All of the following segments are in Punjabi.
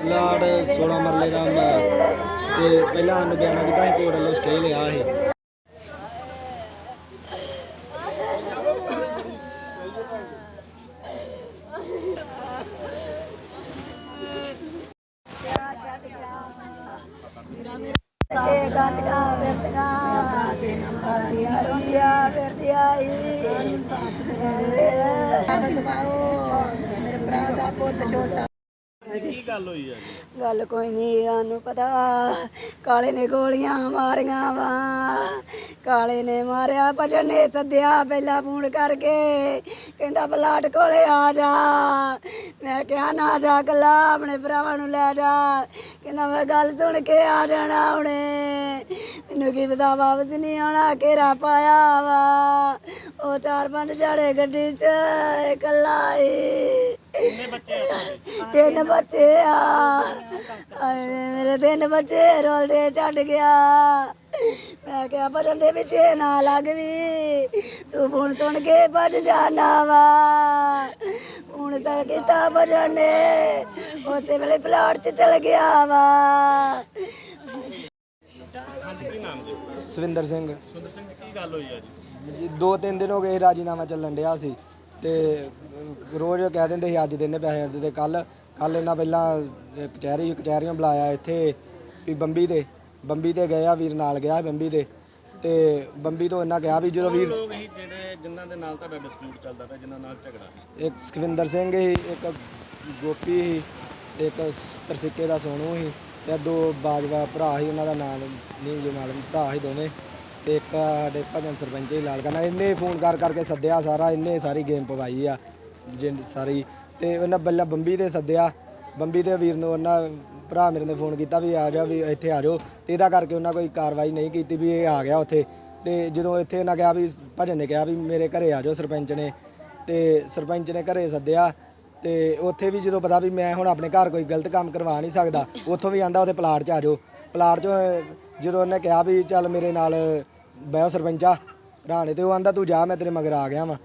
ਲਾੜ 16 ਮਰਲੇ ਦਾ ਮ- ਤੇ ਪਹਿਲਾਂ ਸਾਨੂੰ ਬਿਆਨਾ ਕੀਤਾ ਸੀ, ਕੋਰਟ ਵੱਲੋਂ ਸਟੇ ਲਿਆ ਸੀ। ਮੇਰੇ ਭਰਾ ਦਾ ਪੁੱਤ ਛੋਟਾ ਕੀ ਗੱਲ ਹੋਈ ਆ ਜੀ? ਗੱਲ ਕੋਈ ਨਹੀਂ ਸਾਨੂੰ ਪਤਾ ਕਾਲੇ ਨੇ ਗੋਲੀਆਂ ਮਾਰੀਆਂ ਵਾ। ਕਾਲੇ ਨੇ ਮਾਰਿਆ ਭਜਨ ਨੇ ਸੱਦਿਆ ਪਹਿਲਾਂ ਫੋਨ ਕਰਕੇ। ਕਹਿੰਦਾ ਬਲਾਟ ਕੋਲੇ ਆ ਜਾ। ਮੈਂ ਕਿਹਾ ਨਾ ਜਾ ਕੱਲਾ ਆਪਣੇ ਭਰਾਵਾਂ ਨੂੰ ਲੈ ਜਾ। ਕਹਿੰਦਾ ਮੈਂ ਗੱਲ ਸੁਣ ਕੇ ਆ ਜਾਣਾ ਹੁਣੇ। ਮੈਨੂੰ ਕੀ ਪਤਾ ਵਾਪਸ ਨਹੀਂ ਆਉਣਾ ਘੇਰਾ ਪਾਇਆ ਵਾ। ਉਹ ਚਾਰ ਪੰਜ ਜਾੜੇ ਗੱਡੀ 'ਚ ਇਕੱਲਾ ਹੀ ਕਿੰਨੇ ਬੱਚੇ ਆ ਤੁਹਾਡੇ? ਤਿੰਨ ਬੱਚੇ ਆ। ਹਾਏ ਮੇਰੇ ਤਿੰਨ ਬੱਚੇ ਰੋਲਦੇ ਛੱਡ ਗਿਆ। ਮੈਂ ਕਿਹਾ ਭਜਨ ਦੇ ਵਿੱਚ ਨਾ ਲੱਗ ਵੀ। ਤੂੰ ਫੋਨ ਸੁਣ ਕੇ ਭੱਜ ਜਾਣਾ ਵਾ। ਹੁਣ ਤਾਂ ਕੀਤਾ ਭਜਨ ਨੇ ਉਸੇ ਵੇਲੇ ਪਲਾਟ 'ਚ ਚਲ ਗਿਆ ਵਾ। ਸਵਿੰਦਰ ਸਿੰਘ। ਸੁੰਦਰ ਸਿੰਘ ਕੀ ਗੱਲ ਹੋਈ ਆ ਜੀ ਜੀ, ਦੋ ਤਿੰਨ ਦਿਨ ਹੋ ਗਏ ਰਾਜੀਨਾਮਾ ਚੱਲਣ ਡਿਆ ਸੀ। ਤੇ ਰੋਜ਼ ਕਹਿ ਦਿੰਦੇ ਸੀ ਅੱਜ ਦਿਨੇ ਪੈਸੇ ਅੱਜ ਤੇ ਕੱਲ ਕੱਲ ਇਹਨਾਂ ਪਹਿਲਾਂ ਕਚਹਿਰੀ ਕਚਹਿਰੀਆਂ ਬੁਲਾਇਆ ਇੱਥੇ ਵੀ ਬੰਬੀ ਤੇ ਬੰਬੀ ਤੇ ਗਿਆ ਵੀਰ ਨਾਲ ਗਿਆ ਬੰਬੀ ਤੇ ਤੇ ਬੰਬੀ ਤੋਂ ਇਹਨਾਂ ਕਿਹਾ ਵੀ ਜਦੋਂ ਵੀਰ ਲੋਕ ਹੀ ਜਿਹੜੇ ਜਿਨ੍ਹਾਂ ਦੇ ਨਾਲ ਤੁਹਾਡਾ ਡਿਸਪਿਊਟ ਚੱਲਦਾ ਪਿਆ ਜਿਨ੍ਹਾਂ ਨਾਲ ਝਗੜਾ? ਇੱਕ ਸੁਖਵਿੰਦਰ ਸਿੰਘ ਸੀ ਇੱਕ ਗੋਪੀ ਸੀ ਇੱਕ ਤਰਸਿੱਕੇ ਦਾ ਸੋਨੂ ਸੀ ਤੇ ਦੋ ਬਾਜਵਾ ਭਰਾ ਸੀ ਉਹਨਾਂ ਦਾ ਨਾਮ ਨਹੀਂ ਜੋ ਮਾਲੂਮ ਭਰਾ ਸੀ ਦੋਵੇਂ। ਤੇ ਇੱਕ ਸਾਡੇ ਭਜਨ ਸਰਪੰਚ ਹੀ ਲਾਲ ਕਰਨਾ ਇਹਨੇ ਫੋਨ ਕਰ ਕਰਕੇ ਸੱਦਿਆ ਸਾਰਾ ਇਹਨੇ ਸਾਰੀ ਗੇਮ ਪਵਾਈ ਆ ਜਿੰਦ ਸਾਰੀ। ਤੇ ਉਹਨਾਂ ਬੱਲਾ ਬੰਬੀ ਤੇ ਸੱਦਿਆ, ਬੰਬੀ ਦੇ ਵੀਰ ਨੂੰ ਉਹਨਾਂ ਭਰਾ ਮੇਰੇ ਨੇ ਫੋਨ ਕੀਤਾ ਵੀ ਆ ਜਾ ਵੀ ਇੱਥੇ ਆ ਜਾਓ। ਤੇ ਇਹਦਾ ਕਰਕੇ ਉਹਨਾਂ ਕੋਈ ਕਾਰਵਾਈ ਨਹੀਂ ਕੀਤੀ ਵੀ ਇਹ ਆ ਗਿਆ ਉੱਥੇ। ਤੇ ਜਦੋਂ ਇੱਥੇ ਇਹਨਾਂ ਕਿਹਾ ਵੀ, ਭਜਨ ਨੇ ਕਿਹਾ ਵੀ ਮੇਰੇ ਘਰੇ ਆ ਜਾਓ ਸਰਪੰਚ ਨੇ। ਤੇ ਸਰਪੰਚ ਨੇ ਘਰੇ ਸੱਦਿਆ, ਤੇ ਉੱਥੇ ਵੀ ਜਦੋਂ ਪਤਾ ਵੀ ਮੈਂ ਹੁਣ ਆਪਣੇ ਘਰ ਕੋਈ ਗਲਤ ਕੰਮ ਕਰਵਾ ਨਹੀਂ ਸਕਦਾ, ਉੱਥੋਂ ਵੀ ਆਂਦਾ ਉਹਦੇ ਪਲਾਟ 'ਚ ਆ ਜਾਓ। ਪਲਾਟ 'ਚੋਂ ਜਦੋਂ ਉਹਨੇ ਕਿਹਾ ਵੀ ਚੱਲ ਮੇਰੇ ਨਾਲ ਬਹਿ ਸਰਪੰਚਾ ਭਰਾ ਨੇ ਤੇ ਉਹ ਆਂਦਾ, ਤੂੰ ਜਾ, ਮੈਂ ਤੇਰੇ ਮਗਰ ਆ ਗਿਆ ਵਾਂ।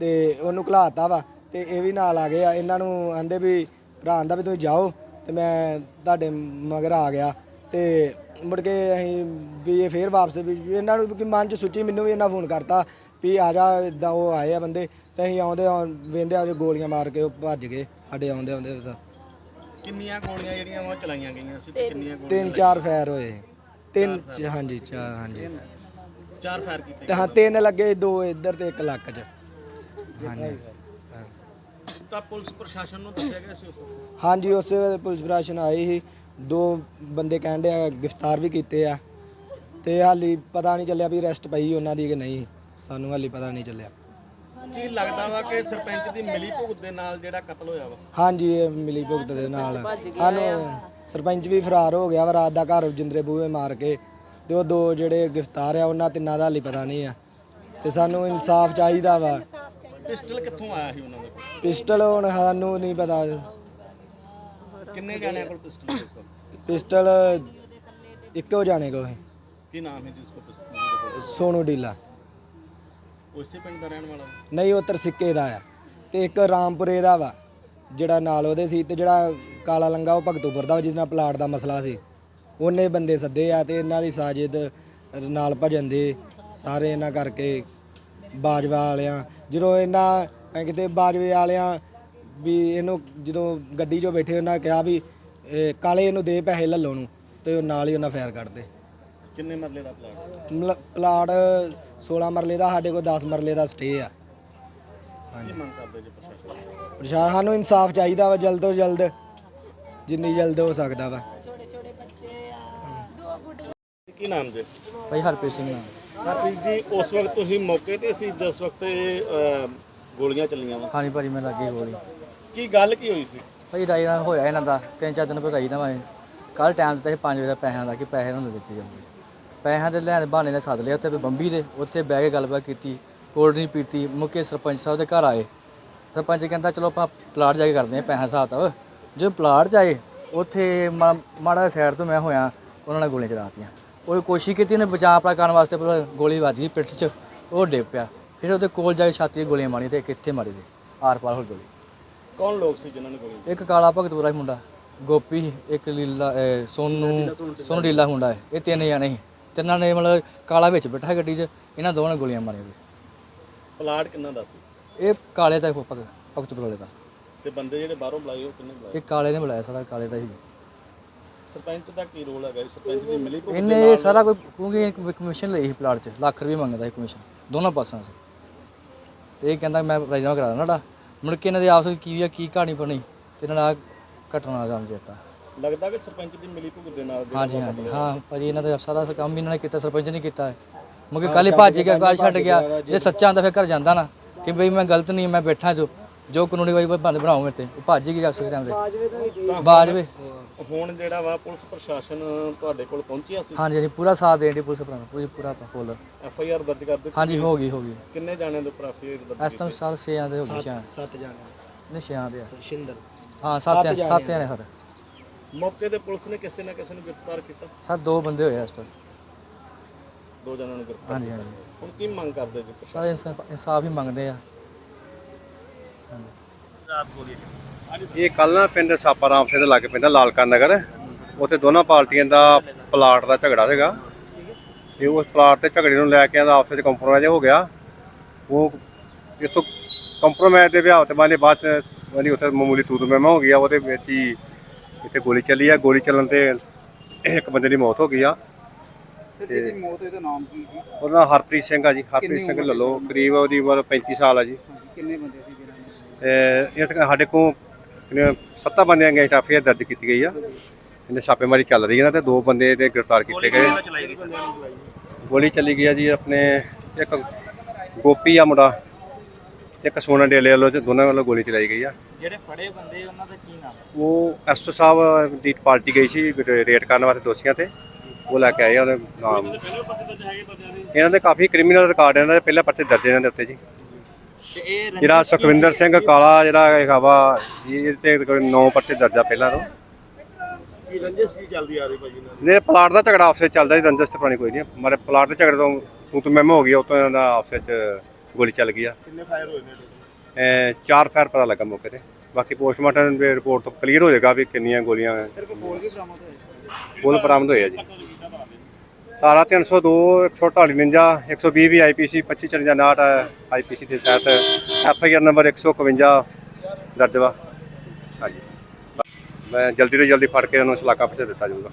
ਤੇ ਉਹਨੂੰ ਘਲਾਤਾ ਵਾ ਤੇ ਇਹ ਵੀ ਨਾਲ ਆ ਗਏ ਆ। ਇਹਨਾਂ ਨੂੰ ਆਂਦੇ ਵੀ ਭਰਾ ਆਂਦਾ ਵੀ ਤੁਸੀਂ ਜਾਓ ਤੇ ਮੈਂ ਤੁਹਾਡੇ ਮਗਰ ਆ ਗਿਆ। ਤੇ ਮੁੜ ਕੇ ਅਸੀਂ ਵੀ ਇਹ ਫੇਰ ਵਾਪਸ ਵੀ ਵੀ ਇਹਨਾਂ ਨੂੰ ਕਿ ਮਨ ਚ ਸੁੱਚੀ ਮੈਨੂੰ ਵੀ ਇਹਨਾਂ ਫੋਨ ਕਰਤਾ ਵੀ ਆ ਜਾ ਇਦਾਂ ਉਹ ਆਏ ਆ ਬੰਦੇ ਤੇ ਅਸੀਂ ਆਉਂਦੇ ਵੇਂਦੇ ਆ ਗੋਲੀਆਂ ਮਾਰ ਕੇ ਉਹ ਭੱਜ ਗਏ, ਸਾਡੇ ਆਉਂਦੇ ਆਉਂਦੇ ਤਾਂ ਕਿੰਨੀਆਂ ਗੋਲੀਆਂ ਜਿਹੜੀਆਂ ਉਹ ਚਲਾਈਆਂ ਗਈਆਂ ਸੀ ਤੇ ਕਿੰਨੀਆਂ ਗੋਲੀਆਂ ਤਿੰਨ ਚਾਰ ਫਾਇਰ ਹੋਏ। ਤਿੰਨ ਚ- ਹਾਂਜੀ ਚਾਰ ਹਾਂਜੀ। ਚਾਰ ਫਾਇਰ ਕੀਤੇ ਤੇ ਹਾਂ ਤਿੰਨ ਲੱਗੇ ਦੋ ਇੱਧਰ ਤੇ ਇੱਕ ਲੱਕ ਚ। ਹਾਂਜੀ। ਹਾਂ। ਤਾਂ ਪੁਲਿਸ ਪ੍ਰਸ਼ਾਸਨ ਨੂੰ ਦੱਸਿਆ ਗਿਆ ਸੀ ਉੱਥੋਂ? ਹਾਂਜੀ ਉਸੇ ਵੇਲੇ ਪੁਲਿਸ ਪ੍ਰਸ਼ਾਸਨ ਆਈ ਸੀ। ਦੋ ਬੰਦੇ ਕਹਿੰਦੇ ਆ ਗ੍ਰਿਫਤਾਰ ਵੀ ਕੀਤੇ ਆ। ਤੇ ਹਾਲੀ ਪਤਾ ਨਹੀਂ ਚੱਲਿਆ ਵੀ ਅਰੈਸਟ ਪਈ ਉਹਨਾਂ ਦੀ ਕਿ ਨਹੀਂ। ਸਾਨੂੰ ਹਾਲੀ ਪਤਾ ਨਹੀਂ ਚੱਲਿਆ। ਕੀ ਲੱਗਦਾ ਵਾ ਕਿ ਸਰਪੰਚ ਦੀ ਮਿਲੀ ਭੁਗਤ ਦੇ ਨਾਲ ਜਿਹੜਾ ਕਤਲ ਹੋਇਆ ਵਾ? ਹਾਂਜੀ ਇਹ ਮਿਲੀ ਭੁਗਤ ਦੇ ਨਾਲ। ਸਰਪੰਚ ਵੀ ਫਰਾਰ ਹੋ ਗਿਆ ਵਾ ਰਾਤ ਦਾ ਘਰ ਜਿੰਦਰੇ ਬੂਹੇ ਮਾਰ ਕੇ। ਤੇ ਉਹ ਦੋ ਜਿਹੜੇ ਗ੍ਰਿਫਤਾਰ ਆ ਉਹਨਾਂ ਤਿੰਨਾਂ ਦਾ ਹਾਲੀ ਪਤਾ ਨਹੀਂ ਆ। ਤੇ ਸਾਨੂੰ ਇਨਸਾਫ ਚਾਹੀਦਾ ਵਾ। ਪਿਸਟਲ ਕਿੱਥੋਂ ਆਇਆ ਸੀ ਉਹਨਾਂ ਦੇ ਕੋਲ? ਪਿਸਟਲ ਹੁਣ ਸਾਨੂੰ ਨਹੀਂ ਪਤਾ। ਕਿੰਨੇ ਜਾਣਿਆਂ ਕੋਲ ਪਿਸਟਲ ਸੀ ਇੱਕੋ ਜਾਣੇ ਕੋ ਹੈ ਕੀ ਨਾਮ ਹੈ ਜਿਸ ਕੋਲ ਪਿਸਟਲ? ਸੋਨੂ ਡੀਲਾ। ਉਸੇ ਪਿੰਡ ਦਾ ਰਹਿਣ ਵਾਲਾ? ਨਹੀਂ ਉਹ ਤਰਸਿੱਕੇ ਦਾ ਆ। ਤੇ ਇੱਕ ਰਾਮਪੁਰੇ ਦਾ ਵਾ ਜਿਹੜਾ ਨਾਲ ਉਹਦੇ ਸੀ ਤੇ ਜਿਹੜਾ ਕਾਲਾ ਲੰਗਾ ਉਹ ਭਗਤੂਪੁਰ ਦਾ ਵਾ, ਜਿਹਦੇ ਨਾਲ ਪਲਾਟ ਦਾ ਮਸਲਾ ਸੀ। ਉਹਨੇ ਬੰਦੇ ਸੱਦੇ ਆ ਤੇ ਇਹਨਾਂ ਦੀ ਸਾਜਿਦ ਨਾਲ ਭਜਨ ਦੇ ਸਾਰੇ ਇਹਨਾਂ ਕਰਕੇ ਬਾਜਵਾ ਵਾਲਿਆਂ ਜਦੋਂ ਇਹਨਾਂ ਐਂ ਕਿਤੇ ਬਾਜਵੇ ਵਾਲਿਆਂ ਵੀ ਇਹਨੂੰ ਜਦੋਂ ਗੱਡੀ 'ਚੋਂ ਬੈਠੇ ਉਹਨਾਂ ਕਿਹਾ ਵੀ ਇਹ ਕਾਲੇ ਇਹਨੂੰ ਦੇ ਪੈਸੇ ਲੱਲੋ ਨੂੰ ਤੇ ਉਹ ਨਾਲ ਹੀ ਉਹਨਾਂ ਫਾਇਰ ਕਰਦੇ ਕਿੰਨੇ ਮਰਲੇ ਦਾ ਪਲਾਟ? ਮਤਲਬ ਪਲਾਟ 16 ਮਰਲੇ ਦਾ ਸਾਡੇ ਕੋਲ 10 ਮਰਲੇ ਦਾ ਸਟੇ ਆ। ਕੀ ਮੰਗ ਕਰਦੇ ਜੀ ਪ੍ਰਸ਼ਾਸਨ ਪ੍ਰਸ਼ਾਸਨ ਸਾਨੂੰ ਇਨਸਾਫ ਚਾਹੀਦਾ ਵਾ ਜਲਦ ਤੋਂ ਜਲਦ ਜਿੰਨੀ ਜਲਦ ਹੋ ਸਕਦਾ ਵਾ। ਕੀ ਨਾਮ ਜੀ? ਭਾਈ ਹਰਪ੍ਰੀਤ ਸਿੰਘ ਨਾਮ। ਹਰਪ੍ਰੀਤ ਜੀ ਉਸ ਵਕਤ ਤੁਸੀਂ ਮੌਕੇ ਤੇ ਸੀ ਜਿਸ ਵਕਤ ਇਹ ਅਹ, ਗੋਲੀਆਂ ਚੱਲੀਆਂ ਵਾ? ਹਾਂਜੀ ਭਾਜੀ ਮੈਂ ਲੱਗੀ ਗੋਲੀ। ਕੀ ਗੱਲ ਕੀ ਹੋਈ ਸੀ? ਭਾਈ ਰਾਈ ਨਾਲ ਹੋਇਆ ਇਹਨਾਂ ਦਾ ਤਿੰਨ ਚਾਰ ਦਿਨ ਪਹਿਲਾਂ ਰਾਈ ਨਾਲ ਕੱਲ ਟਾਈਮ ਦਿੱਤਾ ਸੀ 5 ਵਜੇ ਦਾ ਪੈਸਿਆਂ ਦਾ ਕਿ ਪੈਸੇ ਉਹਨਾਂ ਨੂੰ ਦਿੱਤੇ ਜਾਣਗੇ। ਪੈਸਿਆਂ ਦੇ ਲੈਣ ਦੇ ਬਹਾਨੇ ਨੇ ਸੱਦ ਲਿਆ ਉੱਥੇ ਵੀ ਬੰਬੀ ਦੇ ਉੱਥੇ ਬਹਿ ਕੇ ਗੱਲਬਾਤ ਕੀਤੀ ਕੋਲਡ ਡਰਿੰਕ ਪੀਤੀ ਮੁੱਕੇ ਸਰਪੰਚ ਸਾਹਿਬ ਦੇ ਘਰ ਆਏ। ਸਰਪੰਚ ਕਹਿੰਦਾ ਚਲੋ ਆਪਾਂ ਪਲਾਟ ਜਾ ਕੇ ਕਰਦੇ ਹਾਂ ਪੈਸਾ ਹਿਸਾਬ ਤਾਂ ਜਦੋਂ ਪਲਾਟ ਆਏ ਉੱਥੇ ਮਾੜਾ ਸਾਈਡ ਤੋਂ ਮੈਂ ਹੋਇਆ ਉਹਨਾਂ ਨੇ ਗੋਲੀਆਂ ਚਲਾਤੀਆਂ। ਉਹ ਕੋਸ਼ਿਸ਼ ਕੀਤੀ ਉਹਨੇ ਬਚਾਅ ਆਪਣਾ ਕਰਨ ਵਾਸਤੇ ਪਰ ਗੋਲੀ ਵੱਜ ਗਈ ਪਿੱਠ 'ਚ ਉਹ ਡਿੱਗ ਪਿਆ। ਫਿਰ ਉਹਦੇ ਕੋਲ ਜਾ ਕੇ ਛਾਤੀ 'ਤੇ ਗੋਲੀਆਂ ਮਾਰੀਆਂ ਤੇ ਕਿੱਥੇ ਮਾਰੀ ਦੇ ਆਰ ਪਾਰ ਹੋ ਗਈ ਗੋਲੀ। ਕੌਣ ਲੋਕ ਸੀ ਜਿਨ੍ਹਾਂ ਨੇ ਗੋਲੀ ਇੱਕ ਕਾਲਾ ਭਗਤਪੁਰਾ ਮੁੰਡਾ ਗੋਪੀ ਇੱਕ ਲੀਲਾ ਸੋਨੂ ਸੋਨੂ ਲੀਲਾ ਹੈ ਇਹ ਤਿੰਨ ਜਣੇ ਸੀ। ਤਿੰਨਾਂ ਨੇ ਮਤਲਬ ਕਾਲਾ ਵਿੱਚ ਬੈਠਾ ਗੱਡੀ 'ਚ ਇਹਨਾਂ ਦੋਵਾਂ ਨੇ ਗੋਲੀਆਂ ਮਾਰੀਆਂ ਪਲਾਟ ਕਿੰਨਾ ਦਾ ਸੀ? ਇਹ ਕਾਲੇ ਦਾ ਭਗਤ ਭਗਤ ਬਲੋਲੇ ਦਾ। ਤੇ ਬੰਦੇ ਜਿਹੜੇ ਬਾਹਰੋਂ ਬੁਲਾਏ ਉਹ ਕਿੰਨੇ ਬੁਲਾਏ? ਇਹ ਕਾਲੇ ਨੇ ਬੁਲਾਇਆ ਸਾਰਾ ਕਾਲੇ ਦਾ ਹੀ। ਸਰਪੰਚ ਦਾ ਕੀ ਰੋਲ ਹੈਗਾ ਜੀ? ਸਰਪੰਚ ਦੀ ਮਿਲੀ ਭੁਗਤ ਦੇ ਇਹਨੇ ਨਾਲ- ਸਾਰਾ ਕੋਈ ਕਿਉਂਕਿ ਇੱਕ ਕਮਿਸ਼ਨ ਲਈ ਸੀ ਪਲਾਟ 'ਚ ਲੱਖ ਰੁਪਏ ਮੰਗਦਾ ਸੀ ਕਮਿਸ਼ਨ ਦੋਨਾਂ ਪਾਸਿਆਂ 'ਚ ਤੇ ਇਹ ਕਹਿੰਦਾ ਮੈਂ ਰਾਜਨਾਮਾ ਕਰਾ ਦੇਣਾ ਤੁਹਾਡਾ। ਮੁੜ ਕੇ ਇਹਨਾਂ ਦੇ ਆਪਸ ਵਿੱਚ ਕੀ ਆ ਕੀ ਕਹਾਣੀ ਬਣੀ ਤੇ ਇਹਨਾਂ ਨਾਲ ਘਟਨਾ ਅੰਜਾਮ ਦਿੱਤਾ ਲੱਗਦਾ ਕਿ ਸਰਪੰਚ ਦੀ ਮਿਲੀ ਭੁਗਤ ਦੇ ਨਾਲ ਹਾਂਜੀ ਹਾਂਜੀ। ਹਾਂ ਭਾਜੀ ਇਹਨਾਂ ਦਾ ਸਾਰਾ ਕੰਮ ਵੀ ਇਹਨਾਂ ਨੇ ਕੀਤਾ ਸਰਪੰਚ ਨੇ ਕੀਤਾ ਹੈ। ਮੁਕੇ ਕੱਲ ਹੀ ਭੱਜ ਗਿਆ ਕੱਲ ਛੱਡ ਗਿਆ। ਜੇ ਸੱਚਾ ਹੁੰਦਾ ਫਿਰ ਘਰ ਜਾਂਦਾ ਨਾ। ਕਿ ਬਈ ਮੈਂ ਗਲਤ ਨਹੀਂ ਮੈਂ ਬੈਠਾ ਜੋ ਜੋ ਕਾਨੂੰਨੀ ਵਾਈ ਬੰਦ ਬਣਾਓ ਮੇਰੇ ਤੇ। ਉਹ ਭੱਜ ਗਿਆ ਅਕਸਰ ਟਾਈਮ ਤੇ। ਬਾਜਵੇ ਹੁਣ ਜਿਹੜਾ ਵਾ ਪੁਲਿਸ ਪ੍ਰਸ਼ਾਸਨ ਤੁਹਾਡੇ ਕੋਲ ਪਹੁੰਚਿਆ ਸੀ? ਹਾਂਜੀ ਹਾਂਜੀ ਪੂਰਾ ਸਾਥ ਦੇਣ ਦੀ ਪੁਲਿਸ ਭਰਾ ਪੂਰੀ ਪੂਰਾ ਫੁੱਲ। ਐਫ ਆਈ ਆਰ ਦਰਜ ਕਰ ਦਿੱਤੀ ਹਾਂਜੀ ਹੋ ਗਈ ਹੋ ਗਈ। ਕਿੰਨੇ ਜਾਣਿਆਂ ਦੇ ਉੱਪਰ ਐਫ ਆਈ ਆਰ ਇਸ ਦਰਜ ਟਾਈਮ ਸਾਲ 6 ਆਂਦੇ ਹੋ ਗਏ ਛੇ ਸੱਤ ਜਾਣੇ। ਨਹੀਂ ਛੇ ਆਂਦੇ ਆ। ਸ਼ਿੰਦਰ ਹਾਂ ਸੱਤ ਆ- ਸੱਤ ਆਣੇ ਸਰ ਮੌਕੇ ਤੇ ਪੁਲਿਸ ਨੇ ਕਿਸੇ ਨਾ ਕਿਸੇ ਨੂੰ ਗ੍ਰਿਫਤਾਰ ਕੀਤਾ? ਸਰ ਦੋ ਬੰਦੇ ਹੋਏ ਆ ਇਸ ਟਾਈਮ ਦੋ ਜਣਾਂ ਨੂੰ ਗ੍ਰਿਫਤਾਰ ਹਾਂਜੀ ਹਾਂਜੀ। ਹੁਣ ਕੀ ਮੰਗ ਕਰਦੇ ਜੀ ਸਾਰੇ ਇਨਸਾਫ ਇਨਸਾਫ ਹੀ ਮੰਗਦੇ ਆ। ਇਹ ਕੱਲ ਨਾ ਪਿੰਡ ਸਾਪਾਰਾਮ ਸੇ ਦੇ ਲਾਗੇ ਪੈਂਦਾ ਲਾਲਕਾ ਨਗਰ। ਉੱਥੇ ਦੋਨਾਂ ਪਾਰਟੀਆਂ ਦਾ ਪਲਾਟ ਦਾ ਝਗੜਾ ਸੀਗਾ। ਤੇ ਉਸ ਪਲਾਟ ਤੇ ਝਗੜੇ ਨੂੰ ਲੈ ਕੇ ਇਹਦਾ ਆਪਸ ਵਿੱਚ ਕੰਪਰੋਮਾਈਜ਼ ਹੋ ਗਿਆ। ਉਹ ਇਤੋਂ ਕੰਪਰੋਮਾਈਜ਼ ਦੇ ਵਿਆਹ ਤੇ ਬਾਅਦ ਬਾਅਦ ਚ ਉਹਦੀ ਉੱਥੇ ਮਾਮੂਲੀ ਤੂਤ ਮਹਿਮਾ ਹੋ ਗਿਆ ਉਹਦੇ ਵਿੱਚ ਹੀ ਇੱਥੇ ਗੋਲੀ ਚੱਲੀ ਆ ਗੋਲੀ ਚੱਲਣ ਤੇ ਇੱਕ ਬੰਦੇ ਦੀ ਮੌਤ ਹੋ ਗਈ ਆ। ਸਰ ਜਿਹਦੀ ਮੌਤ ਹੋਈ ਨਾਮ ਕੀ ਸੀ? ਉਹਦਾ ਨਾਂ ਹਰਪ੍ਰੀਤ ਸਿੰਘ ਆ ਜੀ ਹਰਪ੍ਰੀਤ ਸਿੰਘ ਲੱਲੋ ਕਰੀਬ ਉਹਦੀ ਉਮਰ 35 ਸਾਲ ਆ ਜੀ। ਕਿੰਨੇ ਬੰਦੇ ਸੀ ਤੇ ਇਹ ਤਾਂ ਸਾਡੇ ਕੋਲ ਕਿੰਨੇ ਸੱਤਾਂ ਬੰਦਿਆਂ ਗਏ ਐਫਆਈਆਰ ਦਰਜ ਕੀਤੀ ਗਈ ਆ। ਇਹਨੇ ਛਾਪੇਮਾਰੀ ਚੱਲ ਰਹੀ ਹੈ ਨਾ ਤੇ ਦੋ ਬੰਦੇ ਤੇ ਗ੍ਰਿਫਤਾਰ ਕੀਤੇ ਗਏ। ਗੋਲੀ ਚੱਲੀ ਗਈ ਆ ਜੀ ਆਪਣੇ ਇੱਕ ਗੋਪੀ ਆ ਮੁੰਡਾ। ਇੱਕ ਸੋਨਾ ਡੇਲੇ ਵੱਲੋਂ ਤੇ ਦੋਨਾਂ ਵੱਲੋਂ ਗੋਲੀ ਚਲਾਈ ਗਈ ਆ। ਜਿਹੜੇ ਫੜੇ ਬੰਦੇ ਉਹਨਾਂ ਦਾ ਕੀ ਨਾਮ? ਉਹ ਐਸਟੋ ਸਾਹਿਬ ਦੀ ਪਾਰਟੀ ਗਈ ਸੀ ਰੇਟ ਕਰਨ ਵਾਸਤੇ ਦੋਸ਼ੀਆਂ ਤੇ। ਉਹ ਲੈ ਕੇ ਆਏ ਆ ਉਹਦੇ ਨਾਮ। ਇਹਨਾਂ ਦੇ ਕਾਫੀ ਕ੍ਰਿਮੀਨਲ ਰਿਕਾਰਡ ਇਹਨਾਂ ਦੇ ਪਹਿਲਾਂ ਪਰਚੇ ਦਰਜ ਇਹਨਾਂ ਦੇ ਉੱਤੇ ਜੀ। ਤੇ ਇਹ ਜਿਹੜਾ ਸੁਖਵਿੰਦਰ ਸਿੰਘ ਕਾਲਾ ਜਿਹੜਾ ਹੈਗਾ ਵਾ ਇਹ ਤੇ ਕੋਈ 9 ਪਰਚੇ ਦਰਜਾ ਪਹਿਲਾਂ ਤੋਂ। ਕੀ ਰੰਜਿਸ਼ ਕੀ ਚੱਲਦੀ ਆ ਰਹੀ ਭਾਜੀ ਨਾਲ ਨੇ ਪਲਾਟ ਦਾ ਝਗੜਾ ਆਪਸੇ ਚੱਲਦਾ ਜੀ ਰੰਜਸ ਤੇ ਪਾਣੀ ਕੋਈ ਨਹੀਂ ਮਾਰੇ ਪਲਾਟ ਦੇ ਝਗੜੇ ਤੋਂ ਤੂੰ ਤੇ ਮੈਮੋ ਹੋ ਗਿਆ ਉਤੋਂ ਇਹਨਾਂ ਦਾ ਆਪਸੇ ਚ ਗੋਲੀ ਚੱਲ ਗਈ ਆ। ਕਿੰਨੇ ਫਾਇਰ ਹੋਏ ਨੇ ਇਹ ਚਾਰ ਫਾਇਰ ਪਤਾ ਲੱਗਾ ਮੌਕੇ ਤੇ। ਬਾਕੀ ਪੋਸਟਮਾਰਟਮ ਦੀ ਰਿਪੋਰਟ ਤੋਂ ਕਲੀਅਰ ਹੋ ਜਾਏਗਾ ਵੀ ਕਿੰਨੀਆਂ ਗੋਲੀਆਂ ਸਿਰਫ ਬੋਲ ਵੀ ਬਰਾਮਦ ਹੋਏ ਗੋਲ ਬਰਾਮਦ ਹੋਏ ਆ ਜੀ। ਧਾਰਾ 302 148 49 120 ਵੀ ਆਈਪੀਸੀ 2554 ਆਈਪੀਸੀ ਦੇ ਤਹਿਤ। ਐਫਆਈਆਰ ਨੰਬਰ 151 ਦਰਜ ਵਾ। ਹਾਂਜੀ। ਮੈਂ ਜਲਦੀ ਤੋਂ ਜਲਦੀ ਫੜ ਕੇ ਉਹਨੂੰ ਸਲਾਕਾ ਪਹੁੰਚਾ ਦਿੱਤਾ ਜਾਊਗਾ।